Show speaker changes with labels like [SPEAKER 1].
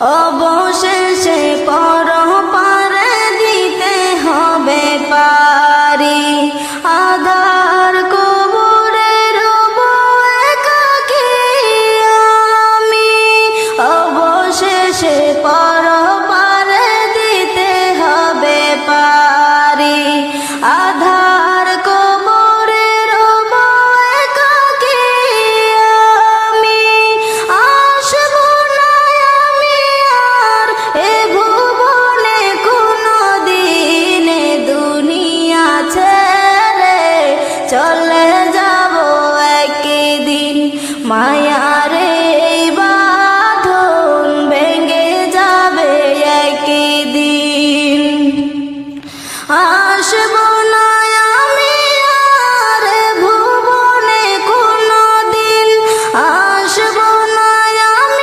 [SPEAKER 1] অবশেষে পর পারে দিতে হবে পারি। আধার কবরের একাকি আমি। অবশেষে পর আসব না।